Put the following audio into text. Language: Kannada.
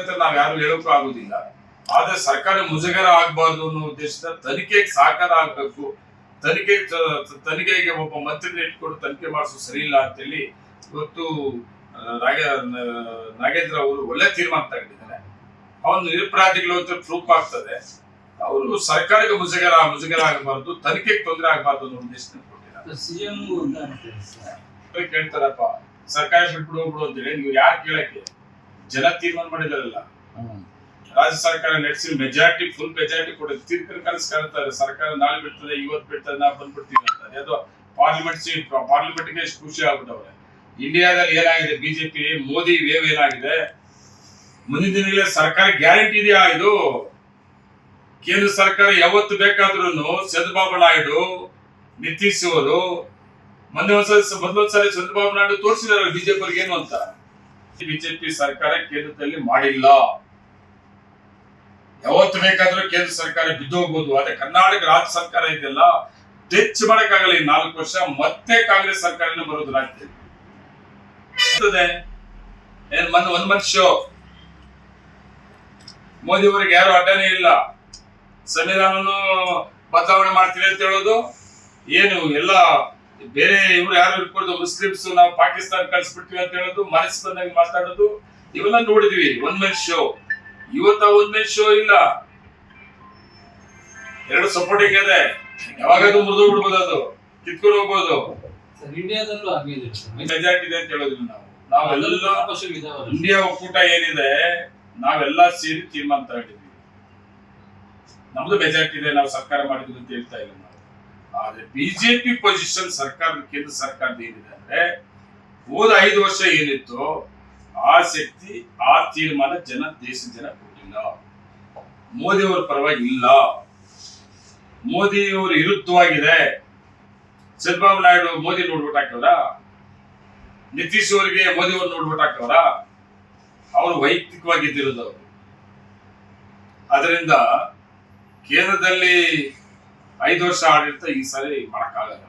ಅಂತ ನಾವ್ ಯಾರು ಹೇಳೋಕ್ಕೂ ಆಗುದಿಲ್ಲ. ಆದ್ರೆ ಸರ್ಕಾರ ಮುಜುಗರ ಆಗ್ಬಾರ್ದು ಅನ್ನೋ ಉದ್ದೇಶದ ತನಿಖೆಗೆ ಸಾಕಾರ ಆಗ್ಬೇಕು ತನಿಖೆ ತನಿಖೆಗೆ ಒಬ್ಬ ಮಂತ್ರಿನ ಇಟ್ಕೊಂಡು ತನಿಖೆ ಮಾಡಿಸೋ ಸರಿ ಇಲ್ಲ ಅಂತೇಳಿ ಇವತ್ತು ನಾಗ ನಾಗೇಂದ್ರ ಅವರು ಒಳ್ಳೆ ತೀರ್ಮಾನ ತಗೊಂಡಿದ್ದಾರೆ ಅವನು ನಿರಪರಾಧಿಗಳು ಅಂತ ಪ್ರೂಫ್ ಆಗ್ತದೆ. ಅವರು ಸರ್ಕಾರಕ್ಕೆ ಮುಜುಗರ ಮುಜುಗರ ಆಗಬಾರ್ದು ತನಿಖೆಗೆ ತೊಂದರೆ ಆಗಬಾರ್ದು ಅನ್ನೋ ಉದ್ದೇಶದಿಂದ ಕೊಟ್ಟಿದ್ದಾರೆ. ಕೇಳ್ತಾರಪ್ಪ. ಸರ್ಕಾರ ಬಿಟ್ಬಿಡು ಅಂತೇಳಿ. ನೀವು ಯಾರು ಕೇಳಕ್ಕೆ? ಜನ ತೀರ್ಮಾನ ಮಾಡಿದಾರಲ್ಲ. ರಾಜ್ಯ ಸರ್ಕಾರ ನಡೆಸಿ ಮೆಜಾರಿಟಿ ಫುಲ್ ಮೆಜಾರಿಟಿ ಕೊಡುತ್ತೆ ತೀರ್ಕರ್ ಕನಸು ಕಾಣ್ತಾರೆ ಸರ್ಕಾರ ನಾಳೆ ಬಿಡ್ತದೆ ಇವತ್ತು ಬಿಡ್ತದೆ ನಾ ಬಂದ್ಬಿಡ್ತೀವಿ ಅಂತಾರೆ. ಅದು ಪಾರ್ಲಿಮೆಂಟ್ ಸೀಟ್ ಪಾರ್ಲಿಮೆಂಟ್ಗೆ ಎಷ್ಟು ಖುಷಿ ಆಗ್ಬಿಟ್ಟವ್ರೆ. ಇಂಡಿಯಾದಲ್ಲಿ ಏನಾಗಿದೆ? ಬಿಜೆಪಿ ಮೋದಿ ವೇವ್ ಏನಾಗಿದೆ? ಮುಂದಿನ ದಿನಗಳಲ್ಲಿ ಸರ್ಕಾರ ಗ್ಯಾರಂಟಿ ಇದೆಯಾ ಇದು? ಕೇಂದ್ರ ಸರ್ಕಾರ ಯಾವತ್ತು ಬೇಕಾದ್ರೂ ಚಂದ್ರಬಾಬು ನಾಯ್ಡು ನಿತೀಶ್ ಅವರು ಮೊನ್ನೆ ಒಂದ್ಸಲ ಮೊದಲೊಂದ್ಸಲ ಚಂದ್ರಬಾಬು ನಾಯ್ಡು ತೋರಿಸಿದಾರೆ ಬಿಜೆಪಿ ಏನು ಅಂತ? ಬಿಜೆಪಿ ಸರ್ಕಾರ ಕೇಂದ್ರದಲ್ಲಿ ಮಾಡಿಲ್ಲ. ಯಾವತ್ತು ಬೇಕಾದ್ರೂ ಕೇಂದ್ರ ಸರ್ಕಾರ ಬಿದ್ದು ಹೋಗ್ಬೋದು. ಆದ್ರೆ ಕರ್ನಾಟಕ ರಾಜ್ಯ ಸರ್ಕಾರ ಇದೆಯಲ್ಲ, ಟೆಚ್ ಮಾಡಕ್ಕಾಗಲ್ಲ ಈ ನಾಲ್ಕು ವರ್ಷ. ಮತ್ತೆ ಕಾಂಗ್ರೆಸ್ ಸರ್ಕಾರನೇ ಬರೋದು ರಾಜ್ಯದಲ್ಲಿ ಒಂದ್ ಮನುಷ್ಯ ಮೋದಿ ಅವರಿಗೆ ಯಾರು ಅಡ್ಡನೇ ಇಲ್ಲ. ಸಂವಿಧಾನನು ಬದಲಾವಣೆ ಮಾಡ್ತೀವಿ ಅಂತ ಹೇಳೋದು. ಏನು ಎಲ್ಲ ಬೇರೆ ಇವ್ರು ಯಾರು ಇರ್ಬೋದು ಮುಸ್ಲಿಮ್ಸ್ ನಾವು ಪಾಕಿಸ್ತಾನ ಕಳ್ಸಿಬಿಡ್ತೀವಿ ಅಂತ ಹೇಳೋದು ಮನಸ್ಸು ಬಂದಾಗ ಮಾತಾಡೋದು ಇವೆಲ್ಲ ನೋಡಿದ್ವಿ. ಒನ್ ಮೆನ್ ಶೋ ಇವತ್ತ ಒನ್ ಮೆನ್ ಶೋ ಇಲ್ಲ. ಎರಡು ಸಪೋರ್ಟಿಂಗ್ ಇದೆ. ಯಾವಾಗಾದ್ರೂ ಮುರಿದು ಬಿಡ್ಬೋದು ಅದು. ಕಿತ್ಕೊಂಡು ಹೋಗ್ಬೋದು. ಇಂಡಿಯಾದಲ್ಲೂ ಹಾಗೆ ಮೆಜಾರಿಟಿ ಇದೆ ಅಂತ ಹೇಳೋದಿಲ್ಲ ನಾವು. ನಾವೆಲ್ಲ ಇಂಡಿಯಾ ಒಕ್ಕೂಟ ಏನಿದೆ ನಾವೆಲ್ಲ ಸೇರಿ ತೀರ್ಮಾನ ತಗೊಂಡಿದ್ವಿ ನಮ್ದು ಮೆಜಾರಿಟಿ ಇದೆ ನಾವು ಸರ್ಕಾರ ಮಾಡಿದ್ವಿ ಅಂತ ಹೇಳ್ತಾ ಇಲ್ಲ ನಾವು. ಆದ್ರೆ ಬಿಜೆಪಿ ಪೊಸಿಷನ್ ಸರ್ಕಾರ ಕೇಂದ್ರ ಸರ್ಕಾರದ ಏನಿದೆ ಅಂದ್ರೆ, ಹೋದ ಐದು ವರ್ಷ ಏನಿತ್ತು ಆ ಶಕ್ತಿ, ಆ ತೀರ್ಮಾನ ಜನ, ದೇಶದ ಜನ ಕೊಟ್ಟಿಲ್ಲ. ಮೋದಿ ಅವರ ಪರವಾಗಿ ಇಲ್ಲ ಮೋದಿ ಅವರ ವಿರುದ್ಧವಾಗಿದೆ. ಚಂದ್ರಬಾಬು ನಾಯ್ಡು ಮೋದಿ ನೋಡ್ಬಿಟ್ಟು ನಿತೀಶ್ ಅವರಿಗೆ ಮೋದಿ ಅವ್ರು ನೋಡ್ಬಿಟ್ಟು ಹಾಕವ್ರ ಅವರು ವೈಯಕ್ತಿಕವಾಗಿ ಇದ್ದಿರೋದು ಅವರು. ಅದರಿಂದ ಕೇಂದ್ರದಲ್ಲಿ ಐದು ವರ್ಷ ಆಡಳಿತ ಈ ಸಲ ಮಾಡಕ್ಕಾಗಲ್ಲ.